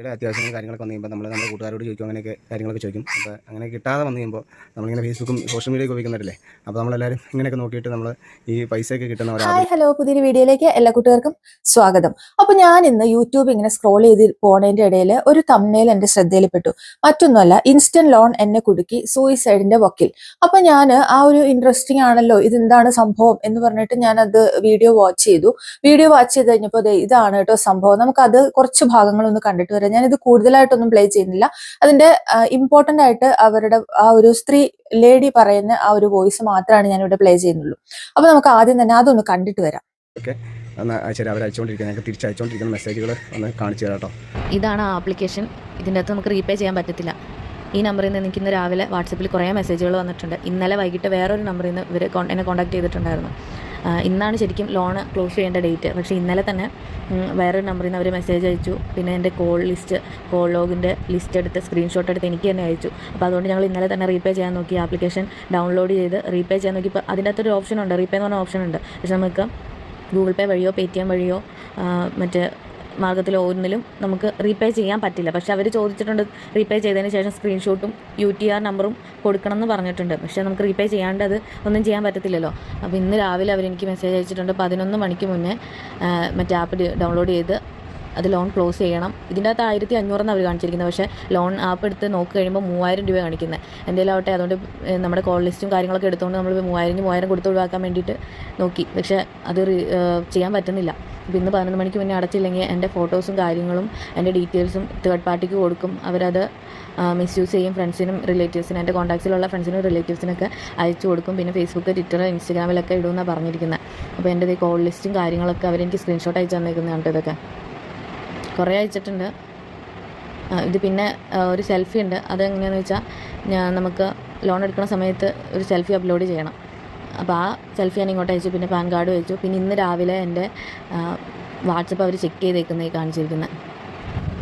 ഇവിടെ അത്യാവശ്യം കാര്യങ്ങളൊക്കെ വന്നു കഴിയുമ്പോൾ നമ്മൾ നമ്മുടെ കൂട്ടുകാരോട് ചോദിക്കും അങ്ങനെയൊക്കെ കാര്യങ്ങളൊക്കെ ചോദിക്കും. അപ്പോൾ അങ്ങനെ കിട്ടാതെ വന്നു കഴിയുമ്പോൾ നമ്മളിങ്ങനെ ഫേസ്ബുക്കും സോഷ്യൽ മീഡിയ ഒക്കെ ഉപയോഗിക്കുന്നവരല്ലേ? അപ്പോൾ നമ്മളെല്ലാവരും ഇങ്ങനെയൊക്കെ നോക്കിയിട്ട് നമ്മൾ ഈ പൈസയൊക്കെ കിട്ടുന്ന ഹായ് ഹലോ. പുതിയൊരു വീഡിയോയിലേക്ക് എല്ലാ കൂട്ടുകാർക്കും സ്വാഗതം. അപ്പോൾ ഞാൻ ഇന്ന് യൂട്യൂബ് ഇങ്ങനെ സ്ക്രോൾ ചെയ്ത് പോണതിന്റെ ഇടയിൽ ഒരു തമ്മിൽ എന്റെ ശ്രദ്ധയിൽപ്പെട്ടു. മറ്റൊന്നുമല്ല ഇൻസ്റ്റന്റ് ലോൺ എന്നെ കുടുക്കി സൂയിസൈഡിന്റെ വക്കിൽ. അപ്പോൾ ഞാൻ ആ ഒരു ഇൻട്രസ്റ്റിംഗ് ആണല്ലോ ഇതെന്താണ് സംഭവം എന്ന് പറഞ്ഞിട്ട് ഞാൻ അത് വീഡിയോ വാച്ച് ചെയ്തു. വീഡിയോ വാച്ച് ചെയ്ത് കഴിഞ്ഞപ്പോൾ ഇതാണ് കേട്ടോ സംഭവം. നമുക്കത് കുറച്ച് ഭാഗങ്ങളൊന്ന് കണ്ടിട്ട് വരാം. ഞാൻ ഇത് കൂടുതലായിട്ടൊന്നും പ്ലേ ചെയ്യുന്നില്ല. അതിന്റെ ഇമ്പോർട്ടന്റ് ആയിട്ട് അവരുടെ ആ ഒരു സ്ത്രീ ലേഡി പറയുന്ന ആ ഒരു വോയിസ് മാത്രമാണ് ഞാൻ ഇവിടെ പ്ലേ ചെയ്യുന്നുള്ളൂ. അപ്പൊ നമുക്ക് ആദ്യം തന്നെ അതൊന്ന് കണ്ടിട്ട് വരാം. ശരി അവർ അയച്ചുകൊണ്ടിരിക്കുന്നത് ഞങ്ങൾക്ക് തിരിച്ചയച്ചുകൊണ്ടിരിക്കുന്ന മെസ്സേജുകൾ ഒന്ന് കാണിച്ചു തരാം കേട്ടോ ഇതാണ് ആ ആപ്ലിക്കേഷൻ ഇതിന്റെ അകത്ത് നമുക്ക് റീപേ ചെയ്യാൻ പറ്റത്തില്ല. ഈ നമ്പറിൽ നിന്ന് എനിക്ക് ഇന്ന് രാവിലെ വാട്സപ്പിൽ കുറേ മെസ്സേജുകൾ വന്നിട്ടുണ്ട്. ഇന്നലെ വൈകിട്ട് വേറൊരു നമ്പറിൽ നിന്ന് ഇവർ എന്നെ കോൺടാക്ട് ചെയ്തിട്ടുണ്ടായിരുന്നു. ഇന്നാണ് ശരിക്കും ലോൺ ക്ലോസ് ചെയ്യേണ്ട ഡേറ്റ്. പക്ഷേ ഇന്നലെ തന്നെ വേറൊരു നമ്പറിൽ നിന്ന് അവർ മെസ്സേജ് അയച്ചു. പിന്നെ എന്റെ കോൾ ലിസ്റ്റ് കോൾ ലോഗിന്റെ ലിസ്റ്റ് എടുത്ത് സ്ക്രീൻഷോട്ട് എടുത്ത് എനിക്ക് തന്നെ അയച്ചു. അപ്പോൾ അതുകൊണ്ട് ഞങ്ങൾ ഇന്നലെ തന്നെ റീപേ ചെയ്യാൻ നോക്കി. ആപ്ലിക്കേഷൻ ഡൗൺലോഡ് ചെയ്ത് റീപേ ചെയ്യാൻ നോക്കി. ഇപ്പോൾ അതിന്റെ അകത്തൊരു ഓപ്ഷൻ ഉണ്ട്. റീപേ എന്ന് പറഞ്ഞ ഓപ്ഷൻ ഉണ്ട്. പക്ഷേ നമുക്ക് ഗൂഗിൾ പേ വഴിയോ പേ ടി എം വഴിയോ മറ്റ് മാർഗത്തിൽ ഒന്നിലും നമുക്ക് റീപേ ചെയ്യാൻ പറ്റില്ല. പക്ഷേ അവർ ചോദിച്ചിട്ടുണ്ട് റീപേ ചെയ്തതിന് ശേഷം സ്ക്രീൻഷോട്ടും യു ടി ആർ നമ്പറും കൊടുക്കണം എന്ന് പറഞ്ഞിട്ടുണ്ട്. പക്ഷേ നമുക്ക് റീപേ ചെയ്യാണ്ട് അത് ഒന്നും ചെയ്യാൻ പറ്റത്തില്ലല്ലോ. അപ്പോൾ ഇന്ന് രാവിലെ അവരെനിക്ക് മെസ്സേജ് അയച്ചിട്ടുണ്ട് പതിനൊന്ന് മണിക്ക് മുന്നേ മറ്റേ ആപ്പ് ഡൗൺലോഡ് ചെയ്ത് അത് ലോൺ ക്ലോസ് ചെയ്യണം. ഇതിന്റെ അകത്ത് ആയിരത്തി അഞ്ഞൂറെന്ന് അവർ കാണിച്ചിരിക്കുന്നത്. പക്ഷേ ലോൺ ആപ്പ് എടുത്ത് നോക്കി കഴിയുമ്പോൾ മൂവായിരം രൂപ കാണിക്കുന്നത്. എന്തെങ്കിലും ആവട്ടെ അതുകൊണ്ട് നമ്മുടെ കോൾ ലിസ്റ്റും കാര്യങ്ങളൊക്കെ എടുത്തുകൊണ്ട് നമ്മൾ മൂവായിരം മൂവായിരം കൊടുത്ത് ഒഴിവാക്കാൻ വേണ്ടിയിട്ട് നോക്കി. പക്ഷേ അത് ചെയ്യാൻ പറ്റുന്നില്ല. അപ്പോൾ ഇന്ന് പതിനൊന്ന് മണിക്ക് മുന്നേ അടച്ചില്ലെങ്കിൽ എന്റെ ഫോട്ടോസും കാര്യങ്ങളും എന്റെ ഡീറ്റെയിൽസും തേർഡ് പാർട്ടിക്ക് കൊടുക്കും. അവരത് മിസ്യൂസ് ചെയ്യും ഫ്രണ്ട്സിനും റിലേറ്റീവ്സിനും എന്റെ കോൺടാക്ട്സിലുള്ള ഫ്രണ്ട്സിനും റിലേറ്റീവ്സിനൊക്കെ അയച്ചു കൊടുക്കും. പിന്നെ ഫേസ്ബുക്ക് ട്വിറ്റർ ഇൻസ്റ്റാഗ്രാമിലൊക്കെ ഇടുമെന്നാണ് പറഞ്ഞിരിക്കുന്നത്. അപ്പോൾ എന്റെ കോൾ ലിസ്റ്റും കാര്യങ്ങളൊക്കെ അവരെനിക്ക് സ്ക്രീൻഷോട്ട് അയച്ചു തന്നേക്കുന്നതാണ് ഇതൊക്കെ. കുറേ അയച്ചിട്ടുണ്ട്. ഇത് പിന്നെ ഒരു സെൽഫി ഉണ്ട്. അതെങ്ങനെയാണെന്ന് വെച്ചാൽ ഞാൻ നമുക്ക് ലോൺ എടുക്കുന്ന സമയത്ത് ഒരു സെൽഫി അപ്ലോഡ് ചെയ്യണം. അപ്പോൾ ആ സെൽഫി ഞാൻ ഇങ്ങോട്ട് അയച്ചു പിന്നെ പാൻ കാർഡ് വെച്ചു. പിന്നെ ഇന്ന് രാവിലെ എന്റെ വാട്സപ്പ് അവർ ചെക്ക് ചെയ്തേക്കുന്നത് ഈ കാണിച്ചിരിക്കുന്നത്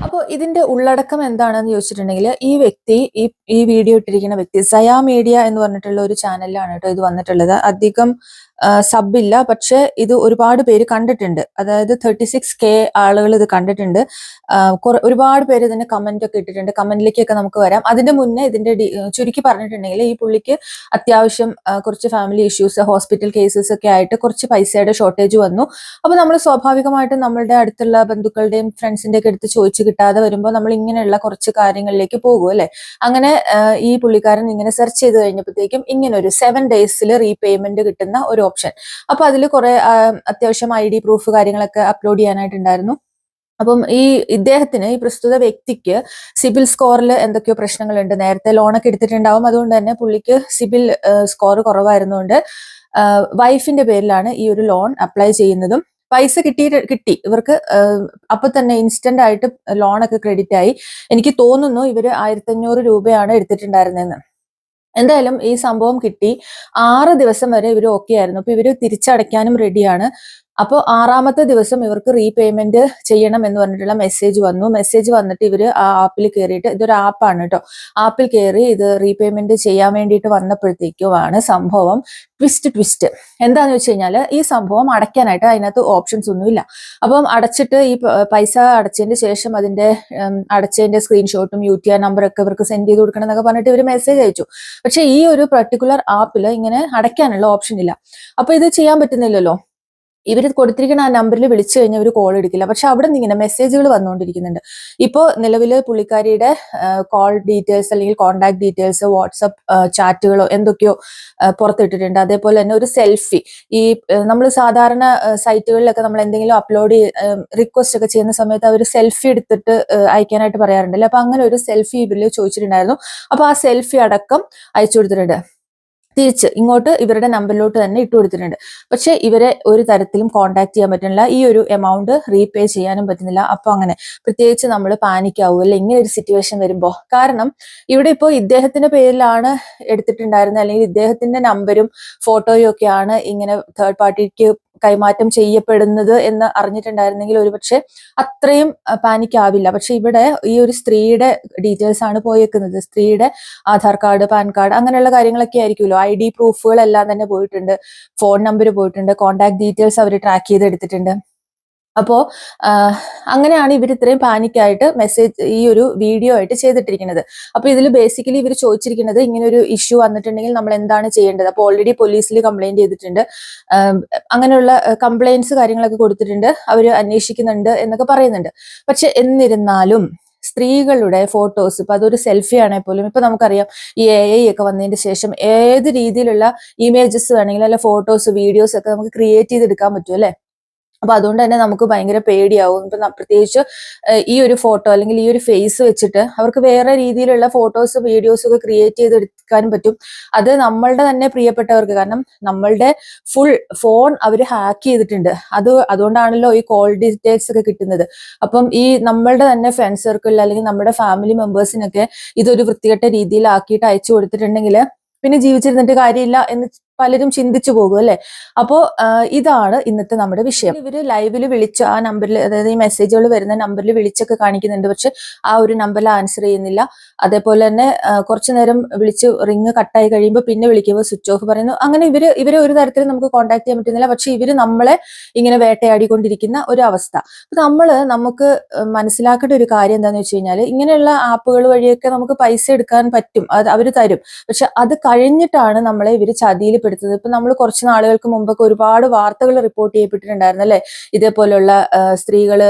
അപ്പോൾ ഇതിന്റെ ഉള്ളടക്കം എന്താണെന്ന് ചോദിച്ചിട്ടുണ്ടെങ്കിൽ ഈ വ്യക്തി ഈ ഈ വീഡിയോ ഇട്ടിരിക്കുന്ന വ്യക്തി സയാ മീഡിയ എന്ന് പറഞ്ഞിട്ടുള്ള ഒരു ചാനലിലാണ് കേട്ടോ ഇത് വന്നിട്ടുള്ളത്. അധികം സബ് ഇല്ല. പക്ഷെ ഇത് ഒരുപാട് പേര് കണ്ടിട്ടുണ്ട്. അതായത് തേർട്ടി സിക്സ് കെ ആളുകൾ ഇത് കണ്ടിട്ടുണ്ട്. ഒരുപാട് പേര് ഇതിന്റെ കമന്റ് ഒക്കെ ഇട്ടിട്ടുണ്ട്. കമന്റിലേക്കൊക്കെ നമുക്ക് വരാം. അതിന്റെ മുന്നേ ഇതിന്റെ ചുരുക്കി പറഞ്ഞിട്ടുണ്ടെങ്കിൽ ഈ പുള്ളിക്ക് അത്യാവശ്യം കുറച്ച് ഫാമിലി ഇഷ്യൂസ് ഹോസ്പിറ്റൽ കേസസ് ഒക്കെ ആയിട്ട് കുറച്ച് പൈസയുടെ ഷോർട്ടേജ് വന്നു. അപ്പൊ നമ്മൾ സ്വാഭാവികമായിട്ടും നമ്മളുടെ അടുത്തുള്ള ബന്ധുക്കളുടെയും ഫ്രണ്ട്സിന്റെ ഒക്കെ അടുത്ത് ചോദിച്ചു കിട്ടാതെ വരുമ്പോൾ നമ്മൾ ഇങ്ങനെയുള്ള കുറച്ച് കാര്യങ്ങളിലേക്ക് പോകും അല്ലെ? അങ്ങനെ ഈ പുള്ളിക്കാരൻ ഇങ്ങനെ സെർച്ച് ചെയ്ത് കഴിഞ്ഞപ്പോഴത്തേക്കും ഇങ്ങനെ ഒരു സെവൻ ഡേയ്സിൽ റീപേയ്മെന്റ് കിട്ടുന്ന ഒരു ഓപ്ഷൻ. അപ്പൊ അതിൽ കുറെ അത്യാവശ്യം ഐ ഡി പ്രൂഫ് കാര്യങ്ങളൊക്കെ അപ്ലോഡ് ചെയ്യാനായിട്ടുണ്ടായിരുന്നു. അപ്പം ഈ ഇദ്ദേഹത്തിന് ഈ പ്രസ്തുത വ്യക്തിക്ക് സിബിൽ സ്കോറിൽ എന്തൊക്കെയോ പ്രശ്നങ്ങളുണ്ട്. നേരത്തെ ലോണൊക്കെ എടുത്തിട്ടുണ്ടാവും. അതുകൊണ്ട് തന്നെ പുള്ളിക്ക് സിബിൽ സ്കോർ കുറവായിരുന്നുകൊണ്ട് വൈഫിന്റെ പേരിലാണ് ഈ ഒരു ലോൺ അപ്ലൈ ചെയ്യുന്നതും. പൈസ കിട്ടി കിട്ടി. ഇവർക്ക് അപ്പൊ തന്നെ ഇൻസ്റ്റന്റ് ആയിട്ട് ലോണൊക്കെ ക്രെഡിറ്റ് ആയി എനിക്ക് തോന്നുന്നു ഇവർ ആയിരത്തി അഞ്ഞൂറ് രൂപയാണ് എടുത്തിട്ടുണ്ടായിരുന്നതെന്ന് എന്തായാലും ഈ സംഭവം കിട്ടി. ആറ് ദിവസം വരെ ഇവർ ഓക്കെ ആയിരുന്നു. അപ്പൊ ഇവർ തിരിച്ചടയ്ക്കാനും റെഡിയാണ് അപ്പോൾ ആറാമത്തെ ദിവസം ഇവർക്ക് റീപേയ്മെന്റ് ചെയ്യണം എന്ന് പറഞ്ഞിട്ടുള്ള മെസ്സേജ് വന്നു. മെസ്സേജ് വന്നിട്ട് ഇവർ ആ ആപ്പിൽ കയറിയിട്ട് ഇതൊരു ആപ്പാണ് കേട്ടോ ആപ്പിൽ കയറി ഇത് റീപേയ്മെന്റ് ചെയ്യാൻ വേണ്ടിയിട്ട് വന്നപ്പോഴത്തേക്കുമാണ് സംഭവം ട്വിസ്റ്റ് ട്വിസ്റ്റ് എന്താന്ന് വെച്ച് കഴിഞ്ഞാൽ ഈ സംഭവം അടയ്ക്കാനായിട്ട് അതിനകത്ത് ഓപ്ഷൻസ് ഒന്നുമില്ല അപ്പം അടച്ചിട്ട് ഈ പൈസ അടച്ചതിന് ശേഷം അതിന്റെ അടച്ചതിന്റെ സ്ക്രീൻഷോട്ടും യു ടി ആർ നമ്പറൊക്കെ ഇവർക്ക് സെൻഡ് ചെയ്ത് കൊടുക്കണം എന്നൊക്കെ പറഞ്ഞിട്ട് ഇവർ മെസ്സേജ് അയച്ചു. പക്ഷേ ഈ ഒരു പർട്ടിക്കുലർ ആപ്പിൽ ഇങ്ങനെ അടയ്ക്കാനുള്ള ഓപ്ഷൻ ഇല്ല. അപ്പൊ ഇത് ചെയ്യാൻ പറ്റുന്നില്ലല്ലോ? ഇവർ കൊടുത്തിരിക്കുന്ന ആ നമ്പറിൽ വിളിച്ചു കഴിഞ്ഞാൽ ഒരു കോൾ എടുക്കില്ല. പക്ഷെ അവിടെ നിന്ന് ഇങ്ങനെ മെസ്സേജുകൾ വന്നുകൊണ്ടിരിക്കുന്നുണ്ട്. ഇപ്പോൾ നിലവിൽ പുള്ളിക്കാരിയുടെ കോൾ ഡീറ്റെയിൽസ് അല്ലെങ്കിൽ കോൺടാക്ട് ഡീറ്റെയിൽസ് വാട്സപ്പ് ചാറ്റുകളോ എന്തൊക്കെയോ പുറത്തിട്ടിട്ടുണ്ട്. അതേപോലെ തന്നെ ഒരു സെൽഫി ഈ നമ്മൾ സാധാരണ സൈറ്റുകളിലൊക്കെ നമ്മൾ എന്തെങ്കിലും അപ്ലോഡ് റിക്വസ്റ്റ് ഒക്കെ ചെയ്യുന്ന സമയത്ത് അവർ സെൽഫി എടുത്തിട്ട് അയക്കാനായിട്ട് പറയാറുണ്ടല്ലോ. അപ്പൊ അങ്ങനെ ഒരു സെൽഫി ഇവരിൽ ചോദിച്ചിട്ടുണ്ടായിരുന്നു. അപ്പൊ ആ സെൽഫി അടക്കം അയച്ചു കൊടുത്തിട്ടുണ്ട്. തിരിച്ച് ഇങ്ങോട്ട് ഇവരുടെ നമ്പറിലോട്ട് തന്നെ ഇട്ട് കൊടുത്തിട്ടുണ്ട്. പക്ഷെ ഇവരെ ഒരു തരത്തിലും കോൺടാക്ട് ചെയ്യാൻ പറ്റുന്നില്ല. ഈ ഒരു എമൗണ്ട് റീപേ ചെയ്യാനും പറ്റുന്നില്ല. അപ്പൊ അങ്ങനെ പ്രത്യേകിച്ച് നമ്മൾ പാനിക് ആവും അല്ലെ ഇങ്ങനെ ഒരു സിറ്റുവേഷൻ വരുമ്പോൾ കാരണം ഇവിടെ ഇപ്പോൾ ഇദ്ദേഹത്തിന്റെ പേരിലാണ് എടുത്തിട്ടുണ്ടായിരുന്നത്. അല്ലെങ്കിൽ ഇദ്ദേഹത്തിന്റെ നമ്പരും ഫോട്ടോയും ഒക്കെയാണ് ഇങ്ങനെ തേർഡ് പാർട്ടിക്ക് കൈമാറ്റം ചെയ്യപ്പെടുന്നത് എന്ന് അറിഞ്ഞിട്ടുണ്ടായിരുന്നെങ്കിൽ ഒരുപക്ഷെ അത്രയും പാനിക് ആവില്ല. പക്ഷെ ഇവിടെ ഈ ഒരു സ്ത്രീയുടെ ഡീറ്റെയിൽസ് ആണ് പോയേക്കുന്നത്. സ്ത്രീയുടെ ആധാർ കാർഡ് പാൻ കാർഡ് അങ്ങനെയുള്ള കാര്യങ്ങളൊക്കെ ആയിരിക്കുമല്ലോ. ഡി പ്രൂഫുകളെല്ലാം തന്നെ പോയിട്ടുണ്ട്. ഫോൺ നമ്പർ പോയിട്ടുണ്ട്. കോൺടാക്ട് ഡീറ്റെയിൽസ് അവർ ട്രാക്ക് ചെയ്തെടുത്തിട്ടുണ്ട്. അപ്പോൾ അങ്ങനെയാണ് ഇവർ ഇത്രയും പാനിക്കായിട്ട് മെസ്സേജ് ഈ ഒരു വീഡിയോ ആയിട്ട് ചെയ്തിട്ടിരിക്കുന്നത്. അപ്പോൾ ഇതിൽ ബേസിക്കലി ഇവർ ചോദിച്ചിരിക്കുന്നത് ഇങ്ങനെ ഒരു ഇഷ്യൂ വന്നിട്ടുണ്ടെങ്കിൽ നമ്മൾ എന്താണ് ചെയ്യേണ്ടത്? അപ്പോൾ ഓൾറെഡി പോലീസിൽ കംപ്ലൈന്റ് ചെയ്തിട്ടുണ്ട്. അങ്ങനെയുള്ള കംപ്ലൈൻസ് കാര്യങ്ങളൊക്കെ കൊടുത്തിട്ടുണ്ട്. അവർ അന്വേഷിക്കുന്നുണ്ട് എന്നൊക്കെ പറയുന്നുണ്ട്. പക്ഷെ എന്നിരുന്നാലും സ്ത്രീകളുടെ ഫോട്ടോസ് ഇപ്പൊ അതൊരു സെൽഫി ആണെങ്കിൽ പോലും ഇപ്പൊ നമുക്കറിയാം ഈ എ ഐ ഒക്കെ വന്നതിന് ശേഷം ഏത് രീതിയിലുള്ള ഇമേജസ് വേണമെങ്കിലും അല്ലെ ഫോട്ടോസ് വീഡിയോസ് ഒക്കെ നമുക്ക് ക്രിയേറ്റ് ചെയ്തെടുക്കാൻ പറ്റും അല്ലെ? അപ്പൊ അതുകൊണ്ട് തന്നെ നമുക്ക് ഭയങ്കര പേടിയാവും. ഇപ്പൊ പ്രത്യേകിച്ച് ഈ ഒരു ഫോട്ടോ അല്ലെങ്കിൽ ഈ ഒരു ഫേസ് വെച്ചിട്ട് അവർക്ക് വേറെ രീതിയിലുള്ള ഫോട്ടോസ് വീഡിയോസ് ഒക്കെ ക്രിയേറ്റ് ചെയ്തെടുക്കാനും പറ്റും. അത് നമ്മളുടെ തന്നെ പ്രിയപ്പെട്ടവർക്ക്. കാരണം നമ്മളുടെ ഫുൾ ഫോൺ അവർ ഹാക്ക് ചെയ്തിട്ടുണ്ട്. അത് അതുകൊണ്ടാണല്ലോ ഈ കോൾ ഡീറ്റെയിൽസ് ഒക്കെ കിട്ടുന്നത്. അപ്പം ഈ നമ്മളുടെ തന്നെ ഫ്രണ്ട് സർക്കിളിൽ അല്ലെങ്കിൽ നമ്മുടെ ഫാമിലി മെമ്പേഴ്സിനൊക്കെ ഇതൊരു വൃത്തികെട്ട രീതിയിൽ ആക്കിയിട്ട് അയച്ചു കൊടുത്തിട്ടുണ്ടെങ്കിൽ പിന്നെ ജീവിച്ചിരുന്നിട്ട് കാര്യമില്ല എന്ന് പലരും ചിന്തിച്ചു പോകും അല്ലെ? അപ്പോ ഇതാണ് ഇന്നത്തെ നമ്മുടെ വിഷയം. ഇവർ ലൈവിൽ വിളിച്ച് ആ നമ്പറിൽ അതായത് ഈ മെസ്സേജുകൾ വരുന്ന നമ്പറിൽ വിളിച്ചൊക്കെ കാണിക്കുന്നുണ്ട്. പക്ഷെ ആ ഒരു നമ്പറിൽ ആൻസർ ചെയ്യുന്നില്ല. അതേപോലെ തന്നെ കുറച്ചു നേരം വിളിച്ച് റിങ് കട്ടായി കഴിയുമ്പോൾ പിന്നെ വിളിക്കുമ്പോൾ സ്വിച്ച് ഓഫ് പറയുന്നു. അങ്ങനെ ഇവർ ഇവരെ ഒരു തരത്തിലും നമുക്ക് കോൺടാക്ട് ചെയ്യാൻ പറ്റുന്നില്ല. പക്ഷെ ഇവർ നമ്മളെ ഇങ്ങനെ വേട്ടയാടിക്കൊണ്ടിരിക്കുന്ന ഒരു അവസ്ഥ. അപ്പൊ നമ്മൾ നമുക്ക് മനസ്സിലാക്കേണ്ട ഒരു കാര്യം എന്താണെന്ന് വെച്ച് കഴിഞ്ഞാൽ ഇങ്ങനെയുള്ള ആപ്പുകൾ വഴിയൊക്കെ നമുക്ക് പൈസ എടുക്കാൻ പറ്റും. അത് അവർ തരും. പക്ഷെ അത് കഴിഞ്ഞിട്ടാണ് നമ്മളെ ഇവർ ചതിയിൽ പെടുത്തുന്നത് ഇപ്പൊ നമ്മൾ കുറച്ച് നാളുകൾക്ക് മുമ്പൊക്കെ ഒരുപാട് വാർത്തകൾ റിപ്പോർട്ട് ചെയ്യപ്പെട്ടിട്ടുണ്ടായിരുന്നു അല്ലെ? ഇതേപോലുള്ള സ്ത്രീകൾ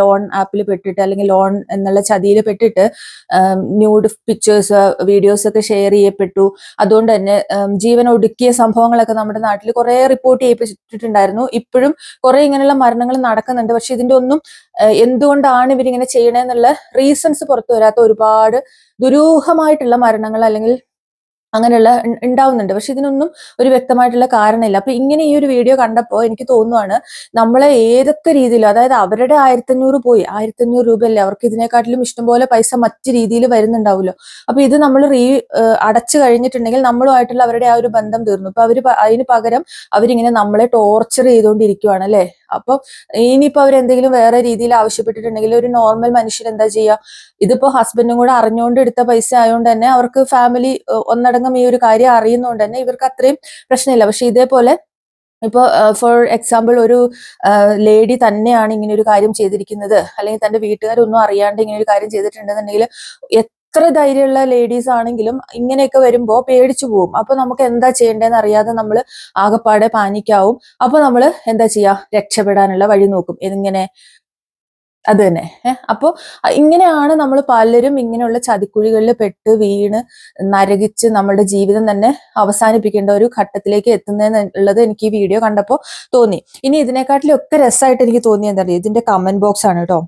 ലോൺ ആപ്പിൽ പെട്ടിട്ട് അല്ലെങ്കിൽ ലോൺ എന്നുള്ള ചതിയിൽ പെട്ടിട്ട് ന്യൂഡ് പിക്ചേഴ്സ് വീഡിയോസ് ഒക്കെ ഷെയർ ചെയ്യപ്പെട്ടു. അതുകൊണ്ട് തന്നെ ജീവൻ ഒടുക്കിയ സംഭവങ്ങളൊക്കെ നമ്മുടെ നാട്ടിൽ കുറെ റിപ്പോർട്ട് ചെയ്യപ്പെട്ടിട്ടുണ്ടായിരുന്നു ഇപ്പോഴും കുറെ ഇങ്ങനെയുള്ള മരണങ്ങൾ നടക്കുന്നുണ്ട്. പക്ഷെ ഇതിന്റെ ഒന്നും എന്തുകൊണ്ടാണ് ഇവരിങ്ങനെ ചെയ്യണേന്നുള്ള റീസൺസ് പുറത്തു വരാത്ത ഒരുപാട് ദുരൂഹമായിട്ടുള്ള മരണങ്ങൾ അല്ലെങ്കിൽ അങ്ങനെയുള്ള ഉണ്ടാവുന്നുണ്ട് പക്ഷെ ഇതിനൊന്നും ഒരു വ്യക്തമായിട്ടുള്ള കാരണമില്ല. അപ്പൊ ഇങ്ങനെ ഈ ഒരു വീഡിയോ കണ്ടപ്പോൾ എനിക്ക് തോന്നുവാണ് നമ്മളെ ഏതൊക്കെ രീതിയിലും അതായത് അവരുടെ ആയിരത്തഞ്ഞൂറ് പോയി ആയിരത്തഞ്ഞൂറ് രൂപയല്ലേ അവർക്ക് ഇതിനെക്കാട്ടിലും ഇഷ്ടംപോലെ പൈസ മറ്റു രീതിയിൽ വരുന്നുണ്ടാവുമല്ലോ. അപ്പൊ ഇത് നമ്മൾ റീ അടച്ചു കഴിഞ്ഞിട്ടുണ്ടെങ്കിൽ നമ്മളുമായിട്ടുള്ള അവരുടെ ആ ഒരു ബന്ധം തീർന്നു. ഇപ്പൊ അവർ അതിന് പകരം അവരിങ്ങനെ നമ്മളെ ടോർച്ചർ ചെയ്തുകൊണ്ടിരിക്കുവാണ് അല്ലെ? അപ്പൊ ഇനിയിപ്പോ അവർ എന്തെങ്കിലും വേറെ രീതിയിൽ ആവശ്യപ്പെട്ടിട്ടുണ്ടെങ്കിൽ ഒരു നോർമൽ മനുഷ്യർ എന്താ ചെയ്യുക ഇതിപ്പോ ഹസ്ബൻഡും കൂടെ അറിഞ്ഞുകൊണ്ട് എടുത്ത പൈസ ആയതുകൊണ്ട് തന്നെ അവർക്ക് ഫാമിലി ഒന്നടങ്കം ഈ ഒരു കാര്യം അറിയുന്നതുകൊണ്ട് തന്നെ ഇവർക്ക് അത്രയും പ്രശ്നമില്ല. പക്ഷെ ഇതേപോലെ ഇപ്പൊ ഫോർ എക്സാമ്പിൾ ഒരു ലേഡി തന്നെയാണ് ഇങ്ങനെ ഒരു കാര്യം ചെയ്തിരിക്കുന്നത്. അല്ലെങ്കിൽ തന്റെ വീട്ടുകാരൊന്നും അറിയാണ്ട് ഇങ്ങനെ ഒരു കാര്യം ചെയ്തിട്ടുണ്ടെന്നുണ്ടെങ്കിൽ എത്ര ധൈര്യമുള്ള ലേഡീസ് ആണെങ്കിലും ഇങ്ങനെയൊക്കെ വരുമ്പോൾ പേടിച്ചു പോകും അപ്പൊ നമുക്ക് എന്താ ചെയ്യേണ്ടതെന്ന് അറിയാതെ നമ്മൾ ആകപ്പാടെ പാനിക്കാവും അപ്പൊ നമ്മൾ എന്താ ചെയ്യാ? രക്ഷപ്പെടാനുള്ള വഴി നോക്കും. എങ്ങനെ അത് തന്നെ. ഏഹ് അപ്പോ ഇങ്ങനെയാണ് നമ്മൾ പലരും ഇങ്ങനെയുള്ള ചതിക്കുഴികളിൽ പെട്ട് വീണ് നരകിച്ച് നമ്മുടെ ജീവിതം തന്നെ അവസാനിപ്പിക്കേണ്ട ഒരു ഘട്ടത്തിലേക്ക് എത്തുന്നതെന്നുള്ളത് എനിക്ക് ഈ വീഡിയോ കണ്ടപ്പോൾ തോന്നി. ഇനി ഇതിനെക്കാട്ടിലും ഒക്കെ രസമായിട്ട് എനിക്ക് തോന്നിയത് എന്താ ഇതിന്റെ കമന്റ് ബോക്സ് ആണ് കേട്ടോ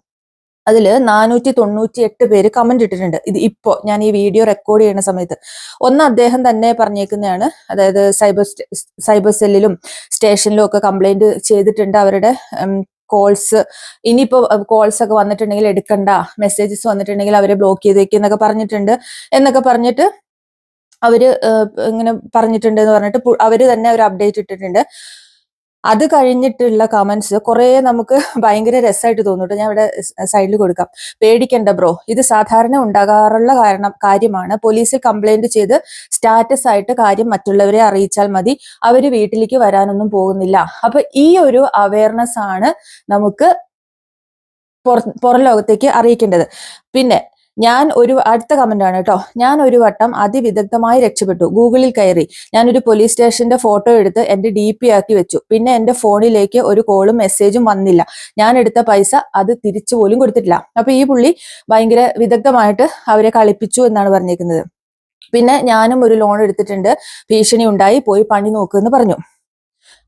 അതിൽ നാനൂറ്റി തൊണ്ണൂറ്റി എട്ട് പേര് കമന്റ് ഇട്ടിട്ടുണ്ട്. ഇത് ഇപ്പോ ഞാൻ ഈ വീഡിയോ റെക്കോർഡ് ചെയ്യുന്ന സമയത്ത്. ഒന്ന് അദ്ദേഹം തന്നെ പറഞ്ഞേക്കുന്നതാണ്. അതായത് സൈബർ സൈബർ സെല്ലിലും സ്റ്റേഷനിലും ഒക്കെ കംപ്ലൈന്റ് ചെയ്തിട്ടുണ്ട് അവരുടെ കോൾസ് ഇനിയിപ്പോ കോൾസ് ഒക്കെ വന്നിട്ടുണ്ടെങ്കിൽ എടുക്കണ്ട. മെസ്സേജസ് വന്നിട്ടുണ്ടെങ്കിൽ അവരെ ബ്ലോക്ക് ചെയ്തേക്ക് എന്നൊക്കെ പറഞ്ഞിട്ടുണ്ട്. എന്നൊക്കെ പറഞ്ഞിട്ട് അവർ ഇങ്ങനെ പറഞ്ഞിട്ടുണ്ട് എന്ന് പറഞ്ഞിട്ട് അവർ തന്നെ ഒരു അപ്ഡേറ്റ് ഇട്ടിട്ടുണ്ട്. അത് കഴിഞ്ഞിട്ടുള്ള കമന്റ്സ് കുറെ നമുക്ക് ഭയങ്കര രസമായിട്ട് തോന്നിട്ട്. ഞാൻ ഇവിടെ സൈഡിൽ കൊടുക്കാം. പേടിക്കണ്ട ബ്രോ ഇത് സാധാരണ ഉണ്ടാകാറുള്ള കാരണം കാര്യമാണ്. പോലീസിൽ കംപ്ലൈന്റ് ചെയ്ത് സ്റ്റാറ്റസ് ആയിട്ട് കാര്യം മറ്റുള്ളവരെ അറിയിച്ചാൽ മതി. അവർ വീട്ടിലേക്ക് വരാനൊന്നും പോകുന്നില്ല. അപ്പൊ ഈ ഒരു അവയർനെസ് ആണ് നമുക്ക് പുറം ലോകത്തേക്ക് അറിയിക്കേണ്ടത്. പിന്നെ ഞാൻ ഒരു അടുത്ത കമന്റ് ആണ് കേട്ടോ. ഞാൻ ഒരു വട്ടം അതിവിദഗ്ധമായി രക്ഷപ്പെട്ടു. ഗൂഗിളിൽ കയറി. ഞാനൊരു പോലീസ് സ്റ്റേഷന്റെ ഫോട്ടോ എടുത്ത് എന്റെ ഡി പി ആക്കി വെച്ചു. പിന്നെ എന്റെ ഫോണിലേക്ക് ഒരു കോളും മെസ്സേജും വന്നില്ല. ഞാൻ എടുത്ത പൈസ അത് തിരിച്ചു പോലും കൊടുത്തിട്ടില്ല. അപ്പൊ ഈ പുള്ളി ഭയങ്കര വിദഗ്ധമായിട്ട് അവരെ കളിപ്പിച്ചു എന്നാണ് പറഞ്ഞേക്കുന്നത് പിന്നെ ഞാനും ഒരു ലോൺ എടുത്തിട്ടുണ്ട്. ഭീഷണി ഉണ്ടായി. പോയി പണി നോക്കുമെന്ന് പറഞ്ഞു.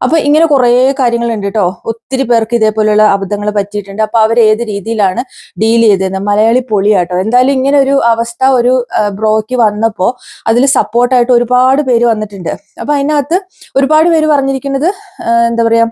അപ്പൊ ഇങ്ങനെ കുറേ കാര്യങ്ങളുണ്ട് കേട്ടോ ഒത്തിരി പേർക്ക് ഇതേപോലെയുള്ള അബദ്ധങ്ങൾ പറ്റിയിട്ടുണ്ട്. അപ്പൊ അവർ ഏത് രീതിയിലാണ് ഡീൽ ചെയ്തത് മലയാളി പൊളിയാട്ടോ. എന്തായാലും ഇങ്ങനെ ഒരു അവസ്ഥ ഒരു ബ്രോയ്ക്ക് വന്നപ്പോ അതിൽ സപ്പോർട്ടായിട്ട് ഒരുപാട് പേര് വന്നിട്ടുണ്ട്. അപ്പൊ അതിനകത്ത് ഒരുപാട് പേര് പറഞ്ഞിരിക്കുന്നത് എന്താ പറയാ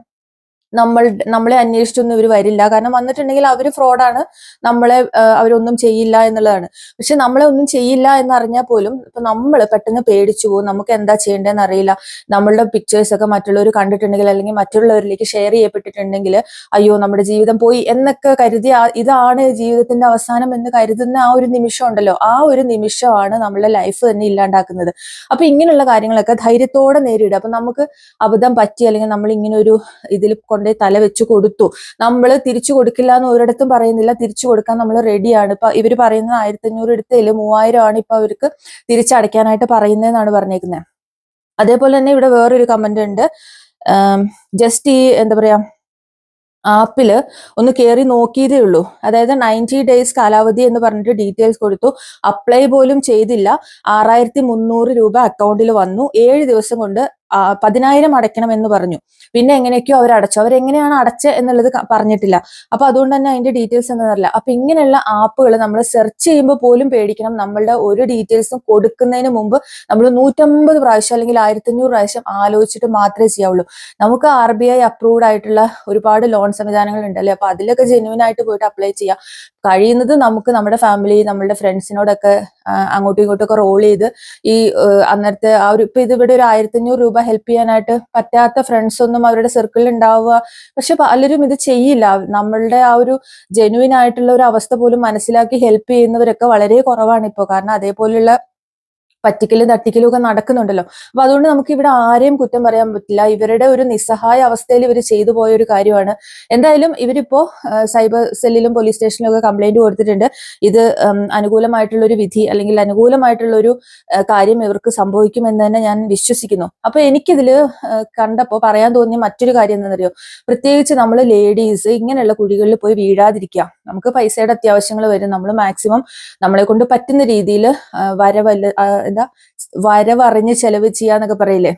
നമ്മൾ നമ്മളെ അന്വേഷിച്ചൊന്നും ഇവർ വരില്ല. കാരണം വന്നിട്ടുണ്ടെങ്കിൽ അവർ ഫ്രോഡാണ് നമ്മളെ അവരൊന്നും ചെയ്യില്ല എന്നുള്ളതാണ്. പക്ഷെ നമ്മളെ ഒന്നും ചെയ്യില്ല എന്നറിഞ്ഞാൽ പോലും ഇപ്പൊ നമ്മൾ പെട്ടെന്ന് പേടിച്ചു പോകും. നമുക്ക് എന്താ ചെയ്യേണ്ടതെന്ന് അറിയില്ല. നമ്മളുടെ പിക്ചേഴ്സ് ഒക്കെ മറ്റുള്ളവർ കണ്ടിട്ടുണ്ടെങ്കിൽ അല്ലെങ്കിൽ മറ്റുള്ളവരിലേക്ക് ഷെയർ ചെയ്യപ്പെട്ടിട്ടുണ്ടെങ്കിൽ അയ്യോ നമ്മുടെ ജീവിതം പോയി എന്നൊക്കെ കരുതി ഇതാണ് ജീവിതത്തിന്റെ അവസാനം എന്ന് കരുതുന്ന ആ ഒരു നിമിഷം ഉണ്ടല്ലോ. ആ ഒരു നിമിഷമാണ് നമ്മളുടെ ലൈഫ് തന്നെ ഇല്ലാണ്ടാക്കുന്നത്. അപ്പൊ ഇങ്ങനെയുള്ള കാര്യങ്ങളൊക്കെ ധൈര്യത്തോടെ നേരിടുക. അപ്പൊ നമുക്ക് അബദ്ധം പറ്റി അല്ലെങ്കിൽ നമ്മൾ ഇങ്ങനെ ഒരു ഇതിൽ കൊണ്ടുപോയി തല വെച്ച് കൊടുത്തു. നമ്മൾ തിരിച്ചു കൊടുക്കില്ല എന്ന് ഒരിടത്തും പറയുന്നില്ല. തിരിച്ചു കൊടുക്കാൻ നമ്മൾ റെഡിയാണ് ഇപ്പൊ ഇവർ പറയുന്നത് ആയിരത്തി അഞ്ഞൂറ് എടുത്തതിൽ മൂവായിരം ആണ് ഇപ്പൊ അവർക്ക് തിരിച്ചടയ്ക്കാനായിട്ട് പറയുന്നതെന്നാണ് പറഞ്ഞേക്കുന്നത് അതേപോലെ തന്നെ ഇവിടെ വേറൊരു കമന്റ് ഉണ്ട്. ജസ്റ്റ് ഈ എന്താ പറയാ ആപ്പിൽ ഒന്ന് കയറി നോക്കിയതേ ഉള്ളൂ. അതായത് നയന്റി ഡേയ്സ് കാലാവധി എന്ന് പറഞ്ഞിട്ട് ഡീറ്റെയിൽസ് കൊടുത്തു. അപ്ലൈ പോലും ചെയ്തില്ല. ആറായിരത്തി മുന്നൂറ് രൂപ അക്കൗണ്ടിൽ വന്നു. ഏഴ് ദിവസം കൊണ്ട് പതിനായിരം അടയ്ക്കണം എന്ന് പറഞ്ഞു. പിന്നെ എങ്ങനെയൊക്കെയോ അവർ അടച്ചു. അവരെങ്ങനെയാണ് അടച്ചത് എന്നുള്ളത് പറഞ്ഞിട്ടില്ല. അപ്പൊ അതുകൊണ്ട് തന്നെ അതിന്റെ ഡീറ്റെയിൽസ് എന്നതല്ല അപ്പൊ ഇങ്ങനെയുള്ള ആപ്പുകൾ നമ്മൾ സെർച്ച് ചെയ്യുമ്പോൾ പോലും പേടിക്കണം. നമ്മളുടെ ഒരു ഡീറ്റെയിൽസും കൊടുക്കുന്നതിന് മുമ്പ് നമ്മൾ നൂറ്റമ്പത് പ്രാവശ്യം അല്ലെങ്കിൽ ആയിരത്തഞ്ഞൂറ് പ്രാവശ്യം ആലോചിച്ചിട്ട് മാത്രമേ ചെയ്യാവുള്ളൂ. നമുക്ക് ആർ ബി ഐ അപ്രൂവ്ഡ് ആയിട്ടുള്ള ഒരുപാട് ലോൺ സംവിധാനങ്ങൾ ഉണ്ടല്ലേ അപ്പൊ അതിലൊക്കെ ജെന്യൂൻ ആയിട്ട് പോയിട്ട് അപ്ലൈ ചെയ്യാം. കഴിയുന്നത് നമുക്ക് നമ്മുടെ ഫാമിലി നമ്മുടെ ഫ്രണ്ട്സിനോടൊക്കെ അങ്ങോട്ടും ഇങ്ങോട്ടും ഒക്കെ റോൾ ചെയ്ത് ഈ അന്നേരത്തെ ആ ഒരു ഇപ്പൊ ഇത് ഇവിടെ ഒരു ആയിരത്തഞ്ഞൂറ് രൂപ ഹെൽപ്പ് ചെയ്യാനായിട്ട് പറ്റാത്ത ഫ്രണ്ട്സ് ഒന്നും അവരുടെ സർക്കിളിൽ ഉണ്ടാവുക. പക്ഷെ പലരും ഇത് ചെയ്യില്ല. നമ്മളുടെ ആ ഒരു ജെനുവിൻ ആയിട്ടുള്ള ഒരു അവസ്ഥ പോലും മനസ്സിലാക്കി ഹെൽപ്പ് ചെയ്യുന്നവരൊക്കെ വളരെ കുറവാണ് ഇപ്പോൾ കാരണം അതേപോലെയുള്ള പറ്റിക്കലും തട്ടിക്കലും ഒക്കെ നടക്കുന്നുണ്ടല്ലോ. അപ്പൊ അതുകൊണ്ട് നമുക്ക് ഇവിടെ ആരെയും കുറ്റം പറയാൻ പറ്റില്ല. ഇവരുടെ ഒരു നിസ്സഹായ അവസ്ഥയിൽ ഇവർ ചെയ്തു പോയ ഒരു കാര്യമാണ്. എന്തായാലും ഇവരിപ്പോ സൈബർ സെല്ലിലും പോലീസ് സ്റ്റേഷനിലും ഒക്കെ കംപ്ലൈന്റ് കൊടുത്തിട്ടുണ്ട്. ഇത് അനുകൂലമായിട്ടുള്ള ഒരു വിധി അല്ലെങ്കിൽ അനുകൂലമായിട്ടുള്ള ഒരു കാര്യം ഇവർക്ക് സംഭവിക്കുമെന്ന് തന്നെ ഞാൻ വിശ്വസിക്കുന്നു. അപ്പൊ എനിക്കിതിൽ ആ, കണ്ടപ്പോ പറയാൻ തോന്നിയ മറ്റൊരു കാര്യം എന്താണെന്നറിയോ? പ്രത്യേകിച്ച് നമ്മൾ ലേഡീസ് ഇങ്ങനെയുള്ള കുഴികളിൽ പോയി വീഴാതിരിക്കുക. നമുക്ക് പൈസയുടെ അത്യാവശ്യങ്ങൾ വരും. നമ്മൾ മാക്സിമം നമ്മളെ കൊണ്ട് പറ്റുന്ന രീതിയിൽ വരവല്ല എന്താ വരവറിഞ്ഞ് ചെലവ് ചെയ്യാന്നൊക്കെ പറയില്ലേ?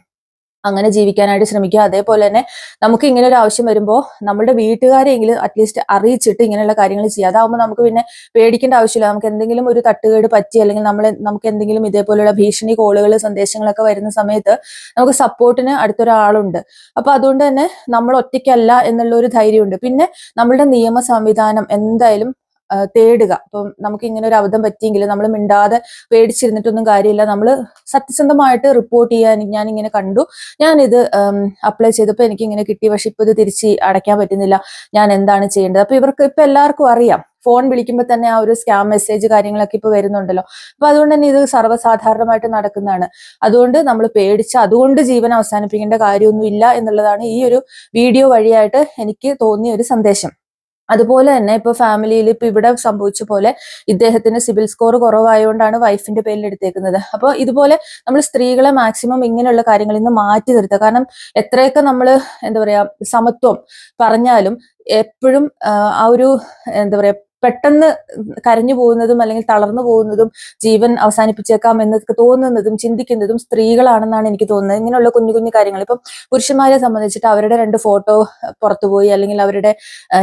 അങ്ങനെ ജീവിക്കാനായിട്ട് ശ്രമിക്കുക. അതേപോലെ തന്നെ നമുക്ക് ഇങ്ങനെ ഒരു ആവശ്യം വരുമ്പോൾ നമ്മുടെ വീട്ടുകാരെങ്കിലും അറ്റ്ലീസ്റ്റ് അറിയിച്ചിട്ട് ഇങ്ങനെയുള്ള കാര്യങ്ങൾ ചെയ്യുക. അതാവുമ്പോൾ നമുക്ക് പിന്നെ പേടിക്കേണ്ട ആവശ്യമില്ല. നമുക്ക് എന്തെങ്കിലും ഒരു തട്ടുകേട് പറ്റി അല്ലെങ്കിൽ നമ്മൾ നമുക്ക് എന്തെങ്കിലും ഇതേപോലെയുള്ള ഭീഷണി കോളുകൾ സന്ദേശങ്ങളൊക്കെ വരുന്ന സമയത്ത് നമുക്ക് സപ്പോർട്ടിന് അടുത്തൊരാളുണ്ട്. അപ്പൊ അതുകൊണ്ട് തന്നെ നമ്മൾ ഒറ്റയ്ക്കല്ല എന്നുള്ള ഒരു ധൈര്യമുണ്ട്. പിന്നെ നമ്മളുടെ നിയമ സംവിധാനം എന്തായാലും തേടുക. അപ്പം നമുക്ക് ഇങ്ങനെ ഒരു അബദ്ധം പറ്റിയെങ്കിൽ നമ്മൾ മിണ്ടാതെ പേടിച്ചിരുന്നിട്ടൊന്നും കാര്യമില്ല. നമ്മൾ സത്യസന്ധമായിട്ട് റിപ്പോർട്ട് ചെയ്യാൻ ഞാൻ ഇങ്ങനെ കണ്ടു. ഞാനിത് അപ്ലൈ ചെയ്തപ്പോൾ എനിക്ക് ഇങ്ങനെ കിട്ടി. പക്ഷെ ഇപ്പോൾ ഇത് തിരിച്ച് അടയ്ക്കാൻ പറ്റുന്നില്ല. ഞാൻ എന്താണ് ചെയ്യേണ്ടത്? അപ്പൊ ഇവർക്ക് ഇപ്പൊ എല്ലാവർക്കും അറിയാം. ഫോൺ വിളിക്കുമ്പോൾ തന്നെ ആ ഒരു സ്കാം മെസ്സേജ് കാര്യങ്ങളൊക്കെ ഇപ്പൊ വരുന്നുണ്ടല്ലോ. അപ്പൊ അതുകൊണ്ട് തന്നെ ഇത് സർവസാധാരണമായിട്ട് നടക്കുന്നതാണ്. അതുകൊണ്ട് നമ്മൾ പേടിച്ച് അതുകൊണ്ട് ജീവൻ അവസാനിപ്പിക്കേണ്ട കാര്യമൊന്നുമില്ല എന്നുള്ളതാണ് ഈ ഒരു വീഡിയോ വഴിയായിട്ട് എനിക്ക് തോന്നിയ ഒരു സന്ദേശം. അതുപോലെ തന്നെ ഇപ്പൊ ഫാമിലിയിൽ ഇപ്പൊ ഇവിടെ സംഭവിച്ച പോലെ ഇദ്ദേഹത്തിന് സിവിൽ സ്കോർ കുറവായതുകൊണ്ടാണ് വൈഫിന്റെ പേരിൽ എടുത്തേക്കുന്നത്. അപ്പോൾ ഇതുപോലെ നമ്മൾ സ്ത്രീകളെ മാക്സിമം ഇങ്ങനെയുള്ള കാര്യങ്ങളിൽ നിന്ന് മാറ്റി നിർത്തുക. കാരണം എത്രയൊക്കെ നമ്മൾ എന്താ പറയാ സമത്വം പറഞ്ഞാലും എപ്പോഴും ആ ഒരു എന്താ പറയാ പെട്ടെന്ന് കരഞ്ഞു പോകുന്നതും അല്ലെങ്കിൽ തളർന്നു പോകുന്നതും ജീവൻ അവസാനിപ്പിച്ചേക്കാം എന്നൊക്കെ തോന്നുന്നതും ചിന്തിക്കുന്നതും സ്ത്രീകളാണെന്നാണ് എനിക്ക് തോന്നുന്നത്. ഇങ്ങനെയുള്ള കുഞ്ഞു കുഞ്ഞു കാര്യങ്ങൾ. ഇപ്പം പുരുഷന്മാരെ സംബന്ധിച്ചിട്ട് അവരുടെ രണ്ട് ഫോട്ടോ പുറത്തുപോയി അല്ലെങ്കിൽ അവരുടെ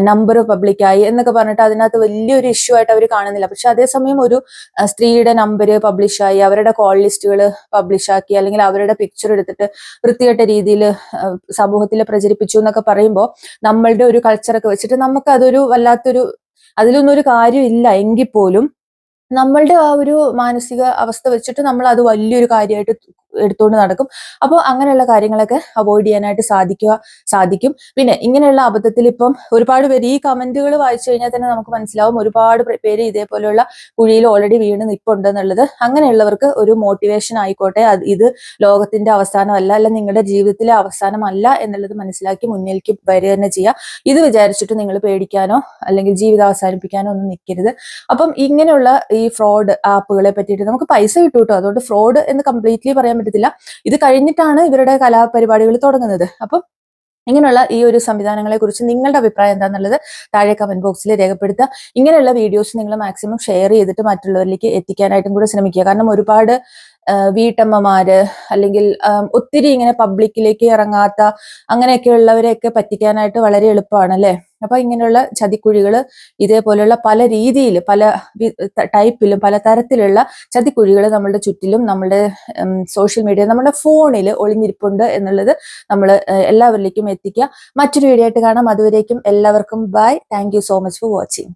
നമ്പർ പബ്ലിക്കായി എന്നൊക്കെ പറഞ്ഞിട്ട് അതിനകത്ത് വലിയൊരു ഇഷ്യൂ ആയിട്ട് അവർ കാണുന്നില്ല. പക്ഷെ അതേസമയം ഒരു സ്ത്രീയുടെ നമ്പർ പബ്ലിഷായി അവരുടെ കോൾ ലിസ്റ്റുകൾ പബ്ലിഷാക്കി അല്ലെങ്കിൽ അവരുടെ പിക്ചർ എടുത്തിട്ട് വൃത്തികെട്ട രീതിയിൽ സമൂഹത്തിൽ പ്രചരിപ്പിച്ചു എന്നൊക്കെ പറയുമ്പോൾ നമ്മളുടെ ഒരു കൾച്ചറൊക്കെ വെച്ചിട്ട് നമുക്ക് അതൊരു വല്ലാത്തൊരു അതിലൊന്നും ഒരു കാര്യമില്ല എങ്കിൽ പോലും നമ്മളുടെ ആ ഒരു മാനസിക അവസ്ഥ വെച്ചിട്ട് നമ്മൾ അത് വലിയൊരു കാര്യമായിട്ട് എടുത്തുകൊണ്ട് നടക്കും. അപ്പോൾ അങ്ങനെയുള്ള കാര്യങ്ങളൊക്കെ അവോയ്ഡ് ചെയ്യാനായിട്ട് സാധിക്കുക സാധിക്കും. പിന്നെ ഇങ്ങനെയുള്ള അബദ്ധത്തിൽ ഇപ്പം ഒരുപാട് പേര് ഈ കമന്റുകൾ വായിച്ചു കഴിഞ്ഞാൽ തന്നെ നമുക്ക് മനസ്സിലാവും ഒരുപാട് പേര് ഇതേപോലെയുള്ള കുഴിയിൽ ഓൾറെഡി വീണ് നിപ്പുണ്ട് എന്നുള്ളത് അങ്ങനെയുള്ളവർക്ക് ഒരു മോട്ടിവേഷൻ ആയിക്കോട്ടെ. ഇത് ലോകത്തിന്റെ അവസാനമല്ല അല്ല നിങ്ങളുടെ ജീവിതത്തിലെ അവസാനമല്ല എന്നുള്ളത് മനസ്സിലാക്കി മുന്നിലേക്ക് വരിക തന്നെ ചെയ്യുക ഇത് വിചാരിച്ചിട്ട് നിങ്ങൾ പേടിക്കാനോ അല്ലെങ്കിൽ ജീവിതം അവസാനിപ്പിക്കാനോ ഒന്നും നിൽക്കരുത്. അപ്പം ഇങ്ങനെയുള്ള ഈ ഫ്രോഡ് ആപ്പുകളെ പറ്റിയിട്ട് നമുക്ക് പൈസ കിട്ടും കേട്ടോ അതുകൊണ്ട് ഫ്രോഡ് എന്ന് കംപ്ലീറ്റ്ലി പറയാൻ പറ്റത്തില്ല. ഇത് കഴിഞ്ഞിട്ടാണ് ഇവരുടെ കലാപരിപാടികൾ തുടങ്ങുന്നത്. അപ്പം ഇങ്ങനെയുള്ള ഈ ഒരു സംവിധാനങ്ങളെ കുറിച്ച് നിങ്ങളുടെ അഭിപ്രായം എന്താണെന്നുള്ളത് താഴെ കമന്റ് ബോക്സിൽ രേഖപ്പെടുത്തുക. ഇങ്ങനെയുള്ള വീഡിയോസ് നിങ്ങൾ മാക്സിമം ഷെയർ ചെയ്തിട്ട് മറ്റുള്ളവരിലേക്ക് എത്തിക്കാനായിട്ടും കൂടെ ശ്രമിക്കുക. കാരണം ഒരുപാട് വീട്ടമ്മമാര് അല്ലെങ്കിൽ ഒത്തിരി ഇങ്ങനെ പബ്ലിക്കിലേക്ക് ഇറങ്ങാത്ത അങ്ങനെയൊക്കെ ഉള്ളവരെയൊക്കെ പറ്റിക്കാനായിട്ട് വളരെ എളുപ്പമാണ് അല്ലെ അപ്പൊ ഇങ്ങനെയുള്ള ചതിക്കുഴികൾ ഇതേപോലെയുള്ള പല രീതിയിൽ പല ടൈപ്പിലും പല തരത്തിലുള്ള ചതിക്കുഴികൾ നമ്മളുടെ ചുറ്റിലും നമ്മുടെ സോഷ്യൽ മീഡിയ നമ്മുടെ ഫോണിൽ ഒളിഞ്ഞിരിപ്പുണ്ട് എന്നുള്ളത് നമ്മൾ എല്ലാവരിലേക്കും എത്തിക്കുക മറ്റൊരു വീഡിയോ ആയിട്ട് കാണാം. അതുവരേക്കും എല്ലാവർക്കും bye thank so much for watching